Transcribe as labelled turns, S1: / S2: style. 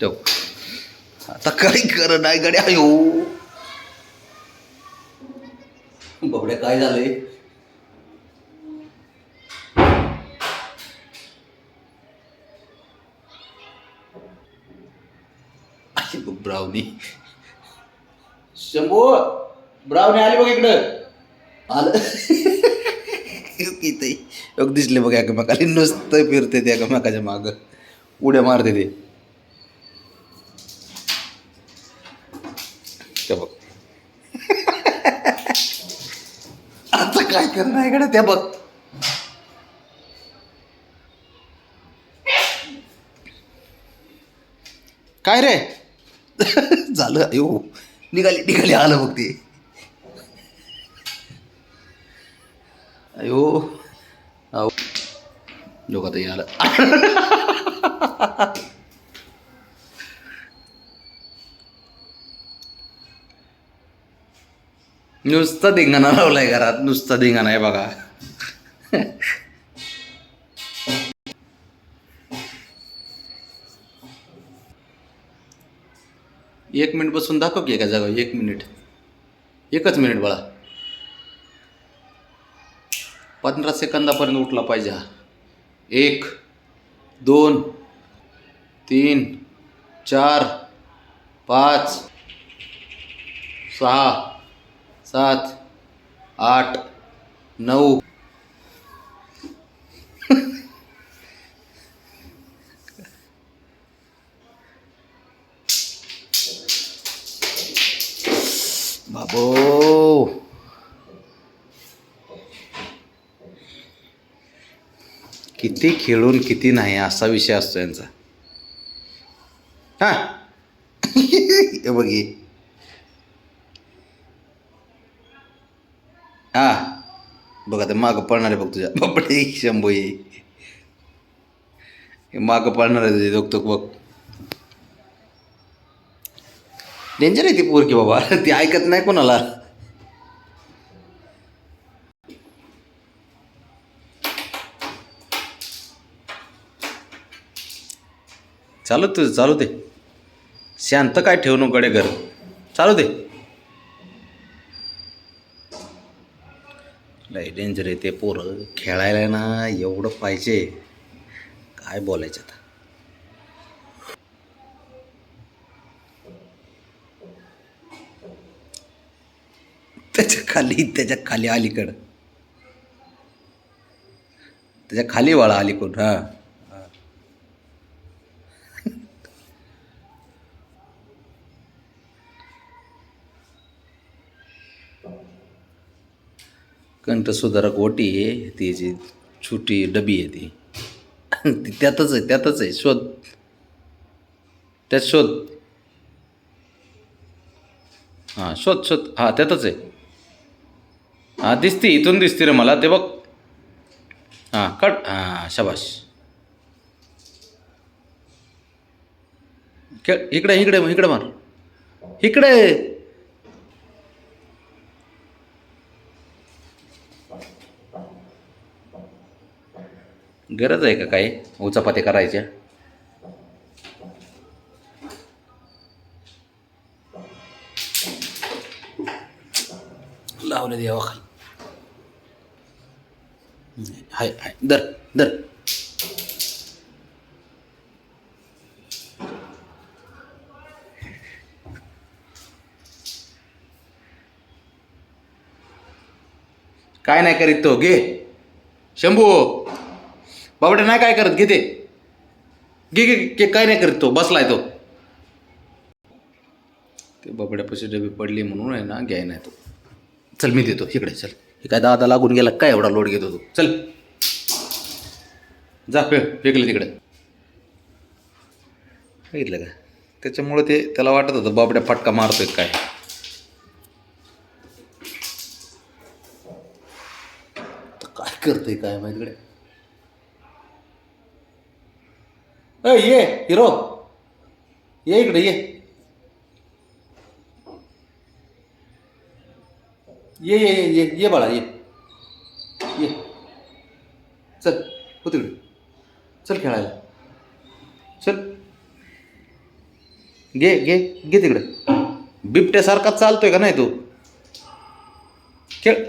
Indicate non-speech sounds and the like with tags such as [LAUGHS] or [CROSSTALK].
S1: ठेव आता काही कर नाही गड्या आयो बाबड्या काय झालंय? ब्रावणी. ब्राउनी शंभू ब्राउनी आली बघ इकडं. आलं. किती दिसले बघ एकमेकाला. नुसतं फिरते ते एकमेकाच्या माग. उड्या मारते ते. ते बघ. आता काय करणार आहे त्या बघ. काय रे? [LAUGHS] झालं. अयो निघाली निघाली. आलं बघ ते. अयो. अहो. लोक आता आलं [LAUGHS] नुसता धिंगाणा लावलाय घरात नुसता धिंगाणा आहे बघा. एक मिनिट बसून दाखव की एका जागा एक मिनिट. एकच मिनिट बाळा. पंधरा सेकंदापर्यंत उठला पाहिजे हा. एक दोन तीन चार पाच सहा सात आठ नऊ. बाबो. किती खेळून किती नाही असा विषय असतो यांचा. हा. [LAUGHS] बघी हा. बघ आता मागं पळणार आहे बघ तुझ्या. बापडे शंभू हे मागं पळणार आहे तुझे दोघ बघ. डेंजर आहे ती पोरकी बाबा. [LAUGHS] ती ऐकत नाही कोणाला. चालू तुझं चालू दे. शांत काय ठेवू कडे घर चालू दे. लय डेंजर आहे ते पोरं. खेळायला ना एवढं पाहिजे. काय बोलायचं आता? त्याच्याखाली त्याच्याखाली अलीकडं. त्याच्याखाली वाळा अलीकडून हां. कंठसुधारक ओटी आहे ती जी छोटी डबी आहे ती. ती त्यातच आहे त्यातच आहे शोध. त्यात शोध. हां शोध शोध. हां त्यातच आहे. हां दिसते इथून दिसते रे मला ते बघ. हां कट. हां शबाश खेळ इकडे इकडे इकडे मार. इकडे. गरज आहे का काही? उचापाते करायच्या लावले देवा खाली हाय हाय दर दर काय नाही करीत तो घे. शंभू! बाबडे नाही काय करत घे ते घे घे घे काय नाही करत तो बसलाय तो. ते बाबड्यापाशी डबी पडली म्हणून आहे ना घ्याय नाही तो. चल मी देतो इकडे चल. हे काय दादा लागून गेला काय एवढा लोड घेतो तू? चल. जा फे फेकले तिकडे. बघितलं का? त्याच्यामुळे ते त्याला वाटत होतं बाबड्या फटका मारतोय काय. काय करतोय काय माहिती इकडे ये हिरो ये इकडे ये ये ये ये ये ये बाळा ये ये चल हो तिकडे चल खेळायला चल घे घे घे तिकडे बिबट्यासारखा चालतोय का नाही तू खेळ